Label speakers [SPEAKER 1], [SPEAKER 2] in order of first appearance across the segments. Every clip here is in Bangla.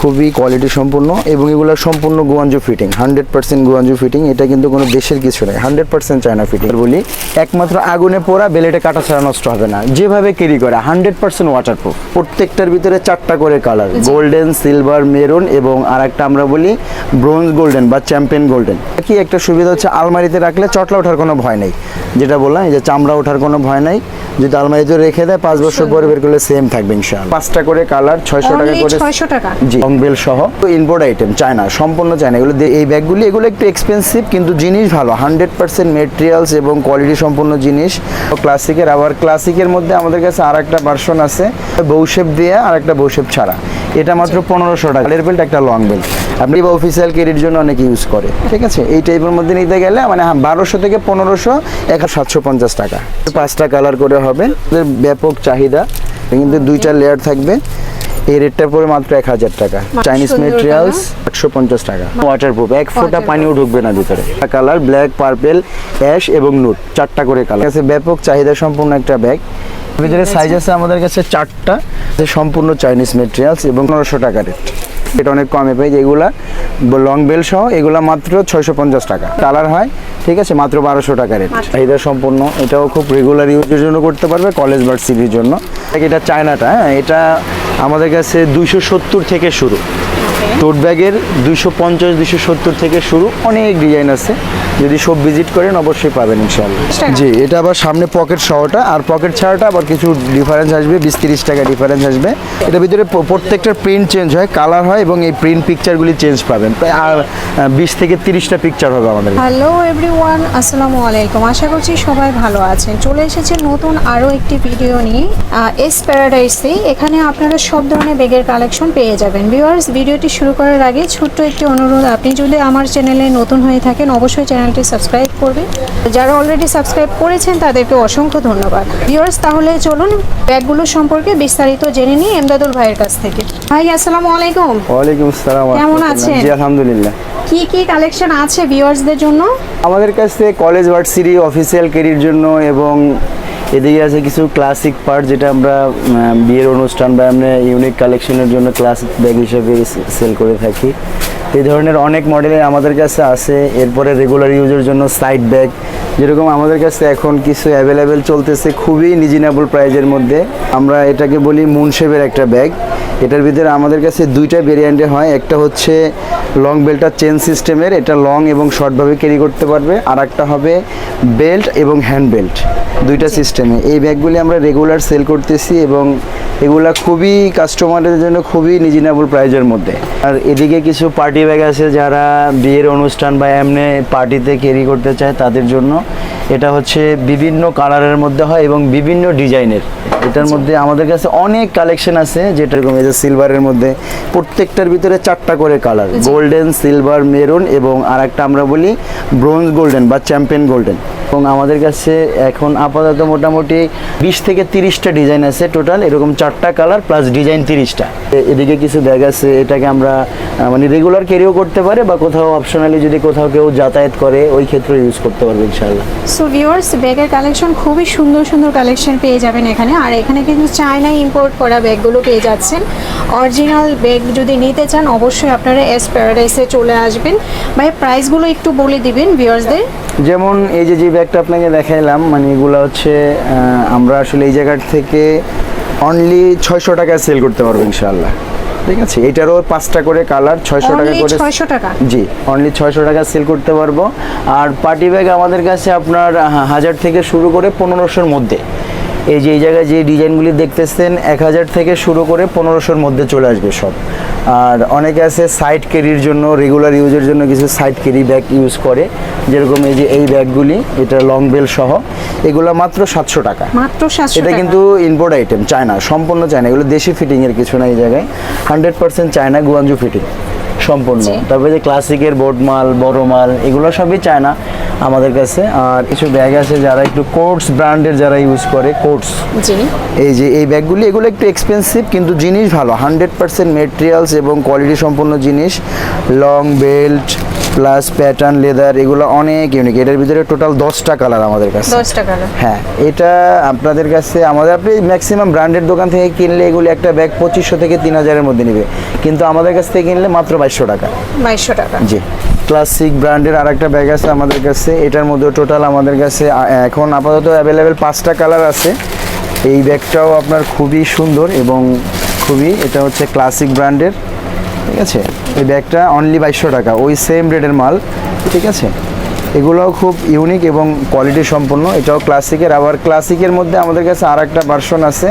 [SPEAKER 1] খুবই কোয়ালিটি সম্পূর্ণ এবং এগুলো সম্পূর্ণ Guangzhou fitting hundred percent Guangzhou fitting এটা কিন্তু কোনো দেশের কিছু নয় হান্ড্রেড পার্সেন্ট চায়না ফিটিং বলি একমাত্র আগুনে পোড়া বেলেটে কাটা ছাড়া নষ্ট হবে না। যেভাবে ক্যারি করে হান্ড্রেড পার্সেন্ট ওয়াটারপ্রুফ প্রত্যেকটার ভিতরে চারটা করে কালার গোল্ডেন সিলভার মেরুন এবং আর একটা আমরা বলি ব্রোঞ্জ গোল্ডেন বা চ্যাম্পিয়ন গোল্ডেন কি একটা সুবিধা হচ্ছে আলমারিতে রাখলে চটলা ওঠার কোনো ভয় নেই। যেটা বললাম এই যে চামড়া ওঠার কোনো ভয় নাই। যদি আলমারিতে রেখে দেয় পাঁচ বছর পরে বের করলে সেম থাকবে ইনশাআল্লাহ। পাঁচটা করে কালার ছয়শো টাকা করে
[SPEAKER 2] 600 টাকা?
[SPEAKER 1] জি। বেল সহ ইম্পোর্ট আইটেম চায়না সম্পূর্ণ চায়না এগুলো এই ব্যাগগুলি এগুলো একটু এক্সপেন্সিভ কিন্তু জিনিস ভালো হান্ড্রেড পার্সেন্ট মেটেরিয়ালস এবং কোয়ালিটি সম্পন্ন জিনিস। ক্লাসিকের আবার ক্লাসিকের মধ্যে আমাদের কাছে আর একটা ভার্সন আছে বৌশেপ দিয়ে আর একটা বৌশেপ ছাড়া। এটা মাত্র পনেরোশো টাকা। এর বেল্ট একটা লং বেল্ট আপনি বা অফিসিয়াল ক্যারির জন্য অনেক ইউজ করে ঠিক আছে? এই টাইপের মধ্যে নিতে গেলে মানে হ্যাঁ বারোশো থেকে পনেরোশো এক সাতশো পঞ্চাশ টাকা। পাঁচটা কালার করে হবে। ব্যাপক চাহিদা। কিন্তু দুইটা লেয়ার থাকবে। এই রেটটা পড়ে মাত্র এক হাজার টাকা। চাইনিজ মেটেরিয়ালস একশো পঞ্চাশ টাকা। ওয়াটার প্রুফ এক ফোঁটা পানিও ঢুকবে না ভিতরে। কালার ব্ল্যাক পার্পেল অ্যাশ এবং নুট চারটা করে কালার কাছে ব্যাপক চাহিদা সম্পূর্ণ একটা ব্যাগ ভিতরে সাইজ আছে। আমাদের কাছে চারটা। যে সম্পূর্ণ চাইনিজ মেটেরিয়ালস এবং পনেরোশো টাকা রেট এটা অনেক কমে পাই যেগুলা লং বেল সহ এগুলা মাত্র ছয়শো পঞ্চাশ টাকা। কালার হয় ঠিক আছে মাত্র বারোশো টাকা রেট এটা সম্পূর্ণ এটাও খুব রেগুলার ইউজের জন্য করতে পারবে কলেজ ভার্সিটির জন্য। এটা চায়নাটা হ্যাঁ এটা আমাদের কাছে দুইশো সত্তর থেকে শুরু। টোট ব্যাগের দুইশো পঞ্চাশ দুইশো সত্তর থেকে শুরু অনেক ডিজাইন আছে। যদি সব ভিজিট করেন অবশ্যই পাবেন ইনশাআল্লাহ? জি এটা আবার সামনে পকেট সহটা। আর পকেট ছাড়াটা আবার কিছু ডিফারেন্স আসবে বিশ তিরিশ টাকা ডিফারেন্স আসবে। এটার ভিতরে প্রত্যেকটার প্রিন্ট চেঞ্জ হয় কালার হয় এবং এই প্রিন্ট পিকচারগুলি চেঞ্জ পাবেন। প্রায় আর বিশ থেকে তিরিশটা পিকচার হবে আমাদের
[SPEAKER 2] হ্যালো এভরিওয়ান আসসালামু আলাইকুম। আশা করছি সবাই ভালো আছেন। চলে এসেছে নতুন আরও একটি ভিডিও নিয়ে এস প্যারাডাইসে এখানে আপনারা সব ধরনের ব্যাগের কালেকশন পেয়ে যাবেন। ভিউয়ার্স ভিডিওটি শুরু করার আগে ছোট্ট একটি অনুরোধ। আপনি যদি আমার চ্যানেলে নতুন হয়ে থাকেন অবশ্যই চ্যানেলটি সাবস্ক্রাইব করবেন। যারা অলরেডি সাবস্ক্রাইব করেছেন তাদেরকে অসংখ্য ধন্যবাদ। ভিউয়ার্স তাহলে চলুন ব্যাগগুলো সম্পর্কে বিস্তারিত জেনে নিই এমদাদুল ভাইয়ের কাছ থেকে। ভাই আসসালামু আলাইকুম।
[SPEAKER 1] ওয়ালাইকুম আসসালাম।
[SPEAKER 2] কেমন আছেন?
[SPEAKER 1] জি আলহামদুলিল্লাহ।
[SPEAKER 2] কি কি কালেকশন আছে ভিউয়ার্সদের জন্য?
[SPEAKER 1] আমাদের কাছে কলেজ ভার্সিটি অফিসিয়াল ক্যারির জন্য এবং এদিকে আছে কিছু ক্লাসিক পার্ট যেটা আমরা বিয়ের অনুষ্ঠান বা আমরা ইউনিক কালেকশনের জন্য ক্লাসিক ব্যাগ হিসেবে সেল করে থাকি। এই ধরনের অনেক মডেলের আমাদের কাছে আছে। এরপরে রেগুলার ইউজের জন্য সাইড ব্যাগ যেরকম আমাদের কাছে এখন কিছু অ্যাভেলেবেল চলতেছে খুবই রিজনেবল প্রাইজের মধ্যে। আমরা এটাকে বলি মুনশেপের একটা ব্যাগ এটার ভিতরে আমাদের কাছে দুইটা ভেরিয়েন্টে হয়। একটা হচ্ছে লং বেল্টটা চেন সিস্টেমের এটা লং এবং শর্টভাবে ক্যারি করতে পারবে। আর একটা হবে বেল্ট এবং হ্যান্ড বেল্ট দুইটা সিস্টেমে। এই ব্যাগগুলি আমরা রেগুলার সেল করতেছি এবং এগুলা খুবই কাস্টমারদের জন্য খুবই রিজনেবল প্রাইজের মধ্যে। আর এদিকে কিছু পার্টি ব্যাগ আছে যারা বিয়ের অনুষ্ঠান বা এমনি পার্টিতে ক্যারি করতে চায় তাদের জন্য। এটা হচ্ছে বিভিন্ন কালারের মধ্যে হয় এবং বিভিন্ন ডিজাইনের এটার মধ্যে আমাদের কাছে অনেক কালেকশন আছে যেটা এরকম এই যে সিলভারের মধ্যে প্রত্যেকটার ভিতরে চারটা করে কালার গোল্ডেন সিলভার মেরুন এবং আর একটা আমরা বলি ব্রোঞ্জ গোল্ডেন বা চ্যাম্পিয়ন গোল্ডেন। এবং আমাদের কাছে এখন আপাতত মোটামুটি বিশ থেকে তিরিশটা ডিজাইন আছে টোটাল এরকম চারটা কালার প্লাস ডিজাইন তিরিশটা। এদিকে কিছু ব্যাগ আছে এটাকে আমরা মানে রেগুলার ক্যারিও করতে পারে বা কোথাও অপশনালি যদি কোথাও কেউ যাতায়াত করে ওই ক্ষেত্রে ইউজ করতে পারবে ইনশাআল্লাহ।
[SPEAKER 2] সো ভিউয়ার্স ব্যাগের কালেকশন খুবই সুন্দর সুন্দর কালেকশন পেয়ে যাবেন এখানে। আর এখানে কিন্তু চায়না ইম্পোর্ট করা ব্যাগগুলো পেয়ে যাচ্ছেন। অরিজিনাল ব্যাগ যদি নিতে চান অবশ্যই আপনারা এস প্যারাডাইসে চলে আসবেন। ভাই প্রাইসগুলো একটু বলে দিবেন ভিউয়ার্সদের
[SPEAKER 1] যেমন এই যে যে ব্যাগটা আপনাকে দেখাইলাম মানে এগুলো হচ্ছে আমরা আসলে এই জায়গার থেকে অনলি ছয়শো টাকায় সেল করতে পারব ইনশাল্লাহ ঠিক আছে? এটারও পাঁচটা করে কালার ছয়শো টাকা করে
[SPEAKER 2] ছয়শো টাকা?
[SPEAKER 1] জি অনলি ছয়শো টাকা সেল করতে পারব। আর পার্টি ব্যাগ আমাদের কাছে আপনার হাজার থেকে শুরু করে পনেরোশোর মধ্যে। এই যে এই জায়গায় যে ডিজাইনগুলি দেখতেছেন এক হাজার থেকে শুরু করে পনেরোশোর মধ্যে চলে আসবে সব। আর অনেকে আছে সাইড ক্যারির জন্য রেগুলার ইউজের জন্য কিছু সাইড ক্যারি ব্যাগ ইউজ করে। যেরকম এই যে এই ব্যাগগুলি এটা লং বেল সহ এগুলো মাত্র সাতশো টাকা।
[SPEAKER 2] মাত্র সাতশো
[SPEAKER 1] এটা কিন্তু ইম্পোর্ট আইটেম চায়না সম্পূর্ণ চায়না এগুলো দেশি ফিটিং এর কিছু না এই জায়গায়। Hundred percent China Guangzhou fitting সম্পূর্ণ। তারপরে যে ক্লাসিকের বোর্ড মাল বড় মাল এগুলো সবই চায়না আমাদের কাছে। আর কিছু ব্যাগ আছে যারা একটু কোটস ব্র্যান্ডের যারা ইউজ করে কোটস এই যে এই ব্যাগগুলি এগুলো একটু এক্সপেন্সিভ কিন্তু জিনিস ভালো। হান্ড্রেড পার্সেন্ট মেটেরিয়ালস এবং কোয়ালিটি সম্পন্ন জিনিস। Long belt plus pattern leather এগুলো অনেক ইউনিক এটার ভিতরে টোটাল দশটা কালার আমাদের কাছে।
[SPEAKER 2] দশটা কালার
[SPEAKER 1] হ্যাঁ এটা আপনাদের কাছে আমাদের আপনি ম্যাক্সিমাম ব্র্যান্ডের দোকান থেকে কিনলে এগুলি একটা ব্যাগ পঁচিশশো থেকে তিন হাজারের মধ্যে নেবে। কিন্তু আমাদের কাছ থেকে কিনলে মাত্র বাইশশো টাকা।
[SPEAKER 2] বাইশশো টাকা।
[SPEAKER 1] জি। ক্লাসিক ব্র্যান্ডের আর একটা ব্যাগ আছে আমাদের কাছে। এটার মধ্যে টোটাল আমাদের কাছে এখন আপাতত অ্যাভেলেবেল পাঁচটা কালার আছে। এই ব্যাগটাও আপনার খুবই সুন্দর এবং খুবই এটা হচ্ছে ক্লাসিক ব্র্যান্ডের ঠিক আছে? এই ব্যাগটা অনলি বাইশশো টাকা, ওই সেম রেটের মাল। ঠিক আছে? এগুলোও খুব ইউনিক এবং কোয়ালিটি সম্পন্ন। এটাও ক্লাসিকের আবার ক্লাসিকের মধ্যে আমাদের কাছে আর একটা ভার্সন আছে।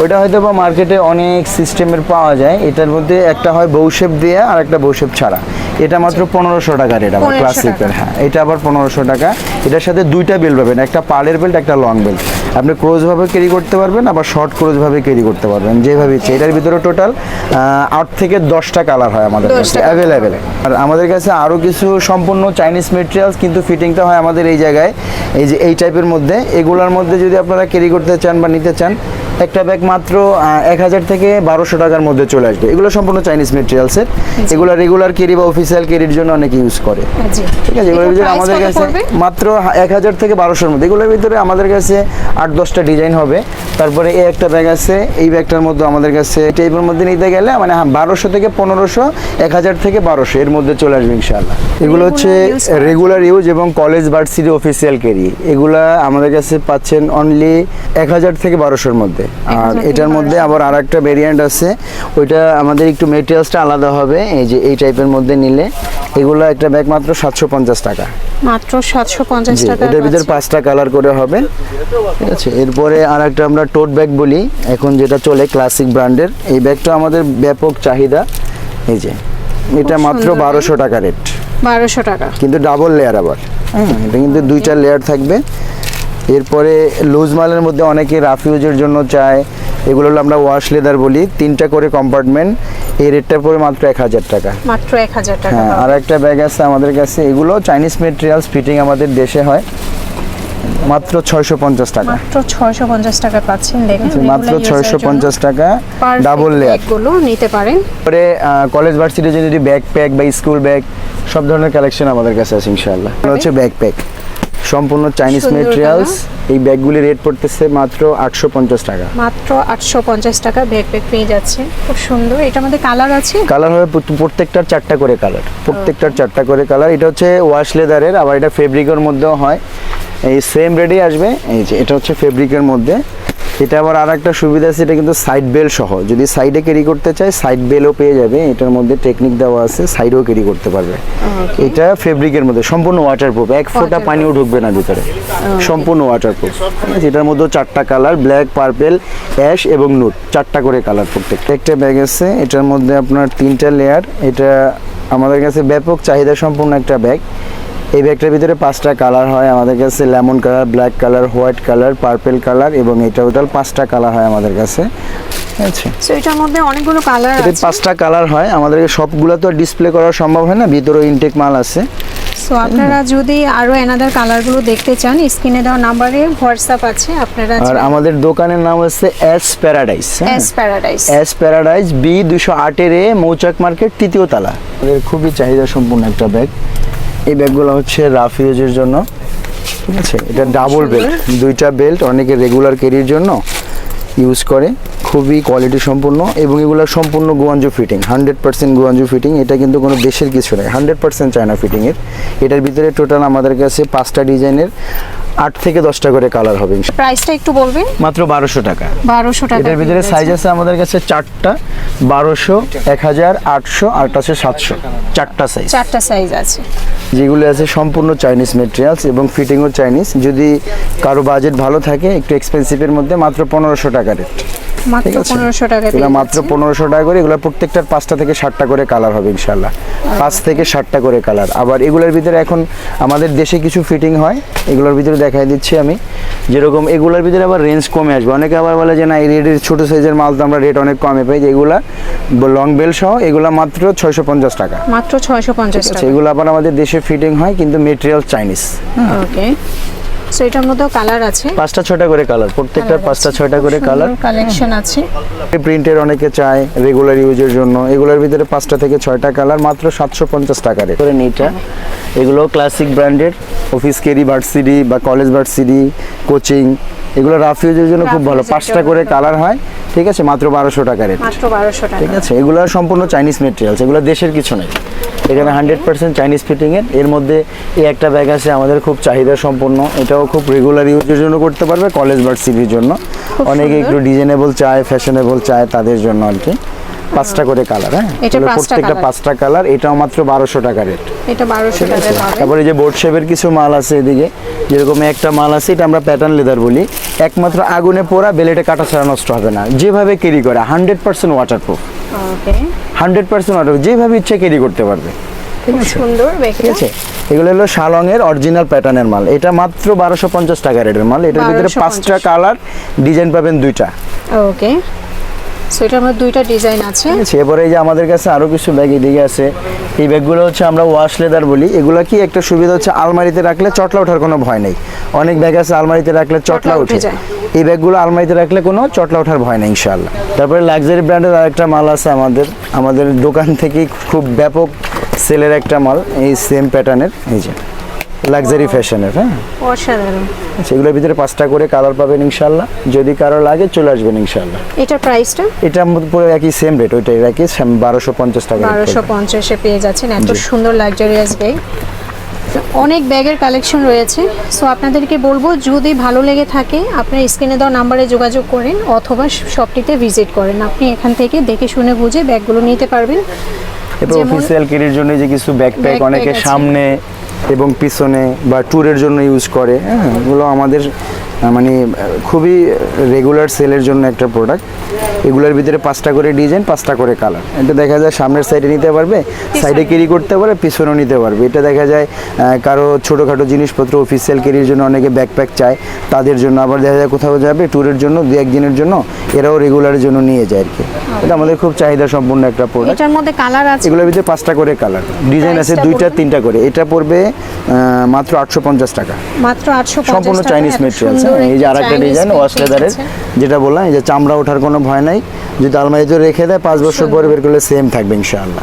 [SPEAKER 1] ওইটা হয়তো বা মার্কেটে অনেক সিস্টেমের পাওয়া যায়। এটার মধ্যে একটা হয় বৌশেপ দিয়ে আর একটা বৌশেপ ছাড়া। এটা মাত্র পনেরোশো টাকার এটা আবার ক্লাসিকের হ্যাঁ এটা আবার পনেরোশো টাকা। এটার সাথে দুইটা বেল্ট পাবেন একটা পালের বেল্ট একটা লং বেল্ট আপনি ক্রোজভাবে ক্যারি করতে পারবেন আবার শর্ট ক্রোজভাবে ক্যারি করতে পারবেন যেভাবে ইচ্ছে। এটার ভিতরে টোটাল আট থেকে দশটা কালার হয় আমাদের কাছে অ্যাভেলেবেল আর আমাদের কাছে আরও কিছু সম্পূর্ণ চাইনিজ মেটেরিয়ালস কিন্তু ফিটিংটা হয় আমাদের এই জায়গায় এই যে এই টাইপের মধ্যে। এগুলোর মধ্যে যদি আপনারা ক্যারি করতে চান বা নিতে চান একটা ব্যাগ মাত্র এক হাজার থেকে বারোশো টাকার মধ্যে চলে আসবে। এগুলো সম্পূর্ণ চাইনিজ মেটেরিয়ালসের এগুলো রেগুলার ক্যারি বা অফিসিয়াল ক্যারির জন্য অনেকে ইউজ করে। ঠিক আছে? এগুলোর ভিতরে আমাদের কাছে মাত্র এক হাজার থেকে বারোশোর মধ্যে। এগুলোর ভিতরে আমাদের কাছে আট দশটা ডিজাইন হবে। তারপরে এই একটা ব্যাগ আছে। এই ব্যাগটার মধ্যে আমাদের কাছে টাইপের মধ্যে নিতে গেলে মানে হ্যাঁ বারোশো থেকে পনেরোশো এক হাজার থেকে বারোশো এর মধ্যে চলে আসবে ইনশাল্লাহ এগুলো হচ্ছে রেগুলার ইউজ এবং কলেজ ভার্সিটি অফিসিয়াল ক্যারি এগুলা আমাদের কাছে পাচ্ছেন অনলি এক হাজার থেকে বারোশোর মধ্যে। আর এটার মধ্যে আবার আর একটা ভেরিয়েন্ট আছে। ওইটা আমাদের একটু মেটেরিয়ালসটা আলাদা হবে। এই যে এই টাইপের মধ্যে নিলে এগুলো একটা ব্যাগ মাত্র সাতশো পঞ্চাশ টাকা।
[SPEAKER 2] মাত্র সাতশো পঞ্চাশ টাকা
[SPEAKER 1] এটার ভিতরে পাঁচটা কালার করে হবে। ঠিক আছে এরপরে আর একটা আমরা টোট ব্যাগ বলি। এখন যেটা চলে ক্লাসিক ব্র্যান্ডের এই ব্যাগটা আমাদের ব্যাপক চাহিদা। এই যে এটা মাত্র বারোশো টাকা রেট
[SPEAKER 2] বারোশো টাকা।
[SPEAKER 1] কিন্তু ডাবল লেয়ার আবার। হ্যাঁ এটা কিন্তু দুইটা লেয়ার থাকবে। এরপরে লুজ মালের মধ্যে অনেকে রাফ ইউজের জন্য চায়। এগুলো হলো আমরা ওয়াশ লেদার বলি। তিনটা করে কম্পার্টমেন্ট এই রেটটা পড়ে মাত্র এক হাজার টাকা।
[SPEAKER 2] মাত্র এক হাজার টাকা
[SPEAKER 1] হ্যাঁ আর একটা ব্যাগ আছে আমাদের কাছে। এগুলো চাইনিজ মেটেরিয়ালস ফিটিং আমাদের দেশে হয়। মাত্র ছয়শো পঞ্চাশ টাকা।
[SPEAKER 2] মাত্র ছয়শো পঞ্চাশ টাকা পাচ্ছেন। দেখুন
[SPEAKER 1] মাত্র ছয়শো পঞ্চাশ টাকা। ডাবল
[SPEAKER 2] লেয়ারগুলো নিতে পারেন।
[SPEAKER 1] পরে কলেজ ভার্সিটি যদি ব্যাকপ্যাক বা স্কুল ব্যাগ সব ধরনের কালেকশন আমাদের কাছে আছে ইনশাআল্লাহ। হচ্ছে ব্যাকপ্যাক সম্পূর্ণ চাইনিজ মেটেরিয়ালস এই ব্যাগগুলি রেট পড়তেছে মাত্র আটশো পঞ্চাশ টাকা।
[SPEAKER 2] মাত্র আটশো পঞ্চাশ টাকা ব্যাগ ব্যাগ পেয়ে যাচ্ছে। খুব সুন্দর। এটার মধ্যে কালার আছে?
[SPEAKER 1] কালার হবে প্রত্যেকটার চারটা করে কালার। প্রত্যেকটার চারটা করে কালার। এটা হচ্ছে ওয়াশ লেদারের আবার এটা ফেব্রিকের মধ্যেও হয়। এই সেম রেডি আসবে। এই যে এটা হচ্ছে ফেব্রিকের মধ্যে। এটা আবার আর একটা সুবিধা আছে এটা কিন্তু সাইড বেল সহ। যদি সাইডে ক্যারি করতে চায় সাইড বেলও পেয়ে যাবে। এটার মধ্যে টেকনিক দেওয়া আছে সাইডেও ক্যারি করতে পারবে। এটা ফেব্রিকের মধ্যে সম্পূর্ণ ওয়াটারপ্রুফ এক ফোঁটা পানিও ঢুকবে না ভিতরে। সম্পূর্ণ ওয়াটারপ্রুফ এটার মধ্যে চারটা কালার ব্ল্যাক পার্পেল অ্যাশ এবং নুট চারটা করে কালার প্রত্যেকটা। একটা ব্যাগ আছে এটার মধ্যে আপনার তিনটা লেয়ার এটা আমাদের কাছে ব্যাপক চাহিদা সম্পূর্ণ একটা ব্যাগ এই ব্যাগটার ভিতরে পাঁচটা কালার হয়। আমাদের কাছে lemon colour black colour white colour purple colour এবং এটা টোটাল পাঁচটা কালার হয় আমাদের কাছে।
[SPEAKER 2] সো এটার মধ্যে অনেকগুলো কালার আছে।
[SPEAKER 1] পাঁচটা কালার হয়। আমাদের সবগুলো তো ডিসপ্লে করা সম্ভব হয় না? ভিতরে ইনটেক মাল আছে।
[SPEAKER 2] সো আপনারা যদি আরও এনাদার কালারগুলো দেখতে চান স্ক্রিনে দেওয়া নাম্বারে হোয়াটসঅ্যাপ আছে। আপনারা
[SPEAKER 1] আর আমাদের দোকানের নাম হচ্ছে S paradise
[SPEAKER 2] S paradise
[SPEAKER 1] S paradise B দুশো আটের এ মৌচাক মার্কেট তৃতীয় তালা। খুবই চাহিদা সম্পূর্ণ একটা ব্যাগ। এই ব্যাগগুলো হচ্ছে রাফ ইউজের জন্য, ঠিক আছে? এটা ডাবল বেল্ট দুইটা বেল্ট অনেকে রেগুলার ক্যারির জন্য ইউজ করে। খুবই কোয়ালিটি সম্পূর্ণ এবং এগুলো সম্পূর্ণ Guangzhou fitting hundred percent Guangzhou fitting এটা কিন্তু কোনো দেশের কিছু নয় হান্ড্রেড পার্সেন্ট চায়না ফিটিংয়ের এটার ভিতরে টোটাল আমাদের কাছে পাঁচটা ডিজাইনের আট থেকে দশটা করে কালার হবে
[SPEAKER 2] প্রাইসটা একটু বলবেন?
[SPEAKER 1] মাত্র বারোশো টাকা।
[SPEAKER 2] বারোশো টাকা
[SPEAKER 1] এটার ভিতরে সাইজ আছে আমাদের কাছে চারটা বারোশো এক হাজার আটশো আর আছে সাতশো। চারটা সাইজ
[SPEAKER 2] চারটা সাইজ আছে।
[SPEAKER 1] যেগুলো আছে সম্পূর্ণ চাইনিজ মেটেরিয়ালস এবং ফিটিংও চাইনিজ যদি কারও বাজেট ভালো থাকে একটু এক্সপেন্সিভের মধ্যে মাত্র পনেরোশো টাকা রেট
[SPEAKER 2] মাত্র পনেরোশো টাকা
[SPEAKER 1] এগুলো মাত্র পনেরোশো টাকা করে এগুলো প্রত্যেকটার পাঁচটা থেকে ষাটটা করে কালার হবে ইনশাল্লাহ পাঁচ থেকে ষাটটা করে কালার আবার এগুলোর ভিতরে এখন আমাদের দেশে কিছু ফিটিং হয় এগুলোর ভিতরে দেখাই দিচ্ছি আমি। যেরকম এগুলোর ভিতরে আবার রেঞ্জ কমে আসবে। অনেকে আবার বলে যে না এই রেটের ছোটো সাইজের মাল তো আমরা রেট অনেক কমে পাই। যে এগুলা লং বেল সহ এগুলো মাত্র ছয়শো পঞ্চাশ টাকা।
[SPEAKER 2] মাত্র ছয়শো পঞ্চাশ
[SPEAKER 1] আচ্ছা
[SPEAKER 2] টাকা।
[SPEAKER 1] এগুলো আবার আমাদের দেশে ফিটিং হয় কিন্তু মেটেরিয়াল চাইনিজ
[SPEAKER 2] ওকে সো এটার মধ্যেও কালার আছে।
[SPEAKER 1] পাঁচটা ছয়টা করে কালার প্রত্যেকটার পাঁচটা ছয়টা করে কালার
[SPEAKER 2] কালেকশন আছে।
[SPEAKER 1] প্রিন্টের অনেকে চায় রেগুলার ইউজের জন্য। এগুলোর ভিতরে পাঁচটা থেকে ছয়টা কালার মাত্র সাতশো পঞ্চাশ টাকার করে নিটা এগুলো ক্লাসিক ব্র্যান্ডের অফিস কেরি ভার্সিটি বা কলেজ ভার্সিটি কোচিং এগুলো রাফ ইউজের জন্য খুব ভালো। পাঁচটা করে কালার হয় ঠিক আছে? মাত্র বারোশো টাকা রেট
[SPEAKER 2] মাত্র বারোশো টাকা।
[SPEAKER 1] ঠিক আছে? এগুলো সম্পূর্ণ চাইনিজ মেটেরিয়ালস এগুলো দেশের কিছু নেই এখানে হান্ড্রেড পার্সেন্ট চাইনিজ ফিটিংয়ের এর। মধ্যে এই একটা ব্যাগ আছে আমাদের খুব চাহিদা সম্পন্ন। এটাও খুব রেগুলার ইউজের জন্য করতে পারবে কলেজ ভার্সিটির জন্য। অনেকে একটু ডিজাইনেবল চায় ফ্যাশনেবল চায় তাদের জন্য আর কি। পাঁচটা করে কালার হ্যাঁ?
[SPEAKER 2] এটা
[SPEAKER 1] প্রত্যেকটা পাঁচটা কালার এটাও মাত্র বারোশো টাকা রেট
[SPEAKER 2] এটা বারোশো টাকা
[SPEAKER 1] তারপরে যে বোর্ড শেপের কিছু মাল আছে এদিকে যেরকম একটা মাল আছে এটা আমরা প্যাটার্ন লেদার বলি। একমাত্র আগুনে পোড়া বেলেটে কাটা ছাড়া নষ্ট হবে না। যেভাবে ক্যারি করে hundred percent waterproof hundred percent water যেভাবে ইচ্ছে ক্যারি করতে পারবে।
[SPEAKER 2] খুব সুন্দর
[SPEAKER 1] ঠিক আছে। এগুলো হলো শালংয়ের অরিজিনাল প্যাটার্নের মাল। এটা মাত্র বারোশো পঞ্চাশ টাকা রেটের মাল। এটার ভিতরে পাঁচটা কালার ডিজাইন পাবেন দুইটা।
[SPEAKER 2] ওকে মধ্যে দুইটা ডিজাইন আছে।
[SPEAKER 1] এই যে আমাদের কাছে আরও কিছু ব্যাগ এদিকে আছে। এই ব্যাগগুলো হচ্ছে আমরা ওয়াশ লেদার বলি। এগুলো কি একটা সুবিধা হচ্ছে আলমারিতে রাখলে চটলা ওঠার কোনো ভয় নেই। অনেক ব্যাগ আছে আলমারিতে রাখলে চটলা
[SPEAKER 2] উঠে।
[SPEAKER 1] এই ব্যাগগুলো আলমারিতে রাখলে কোনো চটলা ওঠার ভয় নেই ইনশাআল্লাহ। তারপরে লাক্সারি ব্র্যান্ডের আরেকটা মাল আছে আমাদের। আমাদের দোকান থেকেই খুব ব্যাপক সেলের একটা মাল এই সেম প্যাটার্নের এই যে লাক্সারি ফ্যাশনের হ্যাঁ?
[SPEAKER 2] অসাধারণ।
[SPEAKER 1] সেগুলোর ভিতরে পাঁচটা করে কালার পাবেন ইনশাআল্লাহ। যদি কারও লাগে চলে আসবেন ইনশাআল্লাহ।
[SPEAKER 2] এটার প্রাইসটা
[SPEAKER 1] এটা পুরো একই সেম রেট ওইটাই একই বারোশো পঞ্চাশ টাকা
[SPEAKER 2] বারোশো পঞ্চাশে পেয়ে যাচ্ছেন এত সুন্দর লাক্সারিয়াস ব্যাগ অনেক ব্যাগের কালেকশন রয়েছে। সো আপনাদেরকে বলব যদি ভালো লেগে থাকে আপনার স্ক্রিনে দেওয়া নাম্বারে যোগাযোগ করেন অথবা শপটিতে ভিজিট করেন। আপনি এখান থেকে দেখে শুনে বুঝে ব্যাগগুলো নিতে পারবেন।
[SPEAKER 1] এরপর অফিসিয়াল কেরির জন্য যে কিছু ব্যাকপ্যাক অনেকে সামনে এবং পিছনে বা ট্যুরের জন্য ইউজ করে হ্যাঁ এগুলো আমাদের মানে খুবই রেগুলার সেলের জন্য একটা প্রোডাক্ট এগুলোর ভিতরে পাঁচটা করে ডিজাইন পাঁচটা করে কালার এটা দেখা যায় সামনের সাইডে নিতে পারবে সাইডে ক্যারি করতে পারে পিছনেও নিতে পারবে। এটা দেখা যায় কারও ছোটোখাটো জিনিসপত্র অফিসিয়াল ক্যারির জন্য অনেকে ব্যাকপ্যাক চায় তাদের জন্য। আবার দেখা যায় কোথাও যাবে ট্যুরের জন্য দু একদিনের জন্য এরাও রেগুলারের জন্য নিয়ে যায় আর কি। এটা আমাদের খুব চাহিদা সম্পূর্ণ একটা প্রোডাক্ট
[SPEAKER 2] এটার মধ্যে কালার আছে?
[SPEAKER 1] এগুলোর ভিতরে পাঁচটা করে কালার ডিজাইন আছে দুইটা তিনটা করে। এটা পড়বে মাত্র আটশো পঞ্চাশ টাকা।
[SPEAKER 2] মাত্র আটশো
[SPEAKER 1] সম্পূর্ণ চাইনিজ মেটেরিয়ালস এই যে আরেকটা ডিজাইন ওয়াশ লেদারের যেটা বললাম এই যে চামড়া ওঠার কোনো ভয় নাই। যদি আলমারিতে রেখে দেয় পাঁচ বছর পরে বের করলে সেম থাকবে ইনশাআল্লাহ।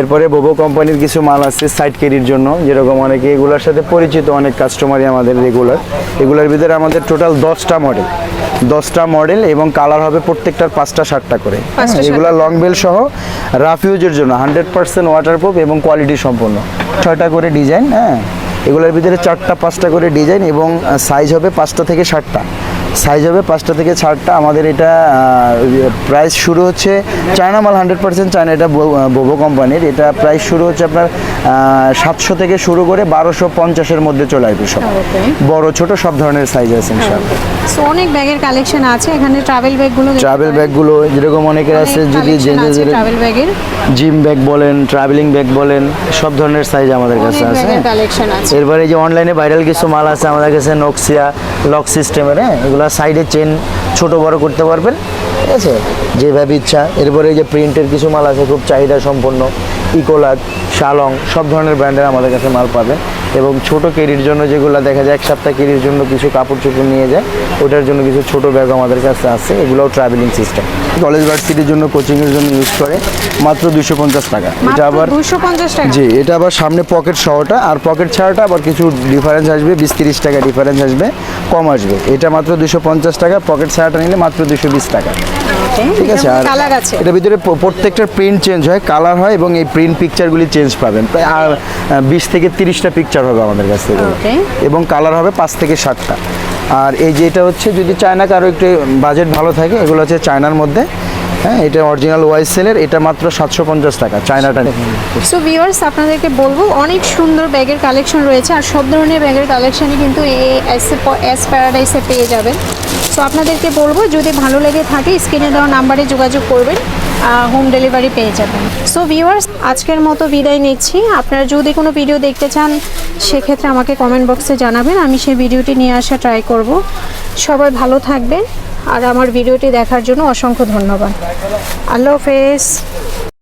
[SPEAKER 1] এরপরে বোবো কোম্পানির কিছু মাল আছে সাইড কেরির জন্য। যেরকম অনেকে এগুলোর সাথে পরিচিত অনেক কাস্টমারই আমাদের রেগুলার এগুলোর ভিতরে আমাদের টোটাল দশটা মডেল দশটা মডেল এবং কালার হবে প্রত্যেকটার পাঁচটা সাতটা করে। এগুলো লং বেল সহ রাফ ইউজের জন্য হান্ড্রেড পার্সেন্ট ওয়াটারপ্রুফ এবং কোয়ালিটি সম্পন্ন। ছয়টা করে ডিজাইন হ্যাঁ। এগুলোর ভিতরে চারটা পাঁচটা করে ডিজাইন এবং সাইজ হবে পাঁচটা থেকে ষাটটা সাইজ হবে পাঁচটা থেকে ছাড়টা। আমাদের এটা প্রাইস শুরু হচ্ছে চায়না মাল হান্ড্রেড পার্সেন্ট চায়না এটা বোবো কোম্পানির এটা প্রাইস শুরু হচ্ছে আপনার সাতশো থেকে শুরু করে বারোশো পঞ্চাশের মধ্যে চলে আসবে সব।
[SPEAKER 2] ওকে
[SPEAKER 1] বড় ছোট সব ধরনের সাইজ আছে
[SPEAKER 2] সো অনেক ব্যাগের কালেকশন আছে। এখানে ট্রাভেল ব্যাগগুলো
[SPEAKER 1] ট্রাভেল ব্যাগগুলো যেরকম অনেকের আছে যদি
[SPEAKER 2] ট্রাভেল ব্যাগের
[SPEAKER 1] জিম ব্যাগ বলেন ট্রাভেলিং ব্যাগ বলেন সব ধরনের সাইজ আমাদের কাছে আছে।
[SPEAKER 2] কালেকশন আছে।
[SPEAKER 1] এরপরে যে অনলাইনে ভাইরাল কিছু মাল আছে আমাদের কাছে নক্সিয়া লক সিস্টেমের হ্যাঁ? এগুলো সাইডে চেন ছোট বড় করতে পারবেন। ঠিক আছে? যেভাবে ইচ্ছা। এরপরে এই যে প্রিন্টের কিছু মাল আছে, খুব চাহিদা সম্পন্ন ইকোলাক শালং সব ধরনের ব্র্যান্ডের আমাদের কাছে মাল পাবেন। এবং ছোট কেরির জন্য যেগুলো দেখা যায় এক সপ্তাহ কেরির জন্য কিছু কাপড় চোপড় নিয়ে যায় ওটার জন্য কিছু ছোট ব্যাগ আমাদের কাছে আছে এগুলোও ট্রাভেলিং সিস্টেম কলেজ ভার্সিটির জন্য কোচিংয়ের জন্য ইউজ করে মাত্র দুশো পঞ্চাশ টাকা। এটা আবার
[SPEAKER 2] দুশো পঞ্চাশ টাকা?
[SPEAKER 1] জি এটা আবার সামনে পকেট সহটা আর পকেট ছাড়াটা আবার কিছু ডিফারেন্স আসবে বিশ তিরিশ টাকা ডিফারেন্স আসবে কম আসবে। এটা মাত্র দুশো পঞ্চাশ টাকা পকেট ছাড়াটা নিলে মাত্র দুশো বিশ টাকা। ঠিক আছে আর
[SPEAKER 2] কালার আছে।
[SPEAKER 1] এটার ভিতরে প্রত্যেকটার প্রিন্ট চেঞ্জ হয় কালার হয় এবং এই প্রিন্ট পিকচারগুলি চেঞ্জ পাবেন। প্রায় আর বিশ থেকে তিরিশটা পিকচার হবে আমাদের কাছ থেকে। এবং কালার হবে পাঁচ থেকে ষাটটা আর এই যে এটা হচ্ছে যদি চায়না কারও একটু বাজেট ভালো থাকে এগুলো হচ্ছে চায়নার মধ্যে। হ্যাঁ এটা অরিজিনাল ওয়াইস সেলের এটা মাত্র সাতশো পঞ্চাশ টাকা চায়নাটা
[SPEAKER 2] সো ভিউয়ার্স আপনাদেরকে বলব, অনেক সুন্দর ব্যাগের কালেকশন রয়েছে, আর সব ধরনের ব্যাগের কালেকশনই কিন্তু এস প্যারাডাইসে পেয়ে যাবেন। সো আপনাদেরকে বলব, যদি ভালো লেগে থাকে, স্ক্রিনে দেওয়া নাম্বারে যোগাযোগ করবেন হোম ডেলিভারি পেয়ে যাবেন। সো ভিউয়ার্স আজকের মতো বিদায় নিচ্ছি। আপনারা যদি কোনো ভিডিও দেখতে চান, সেক্ষেত্রে আমাকে কমেন্ট বক্সে জানাবেন, আমি সেই ভিডিওটি নিয়ে আসা ট্রাই করব। সবাই ভালো থাকবেন। আর আমার ভিডিওটি দেখার জন্য অসংখ্য ধন্যবাদ। আল্লাহ হাফেজ।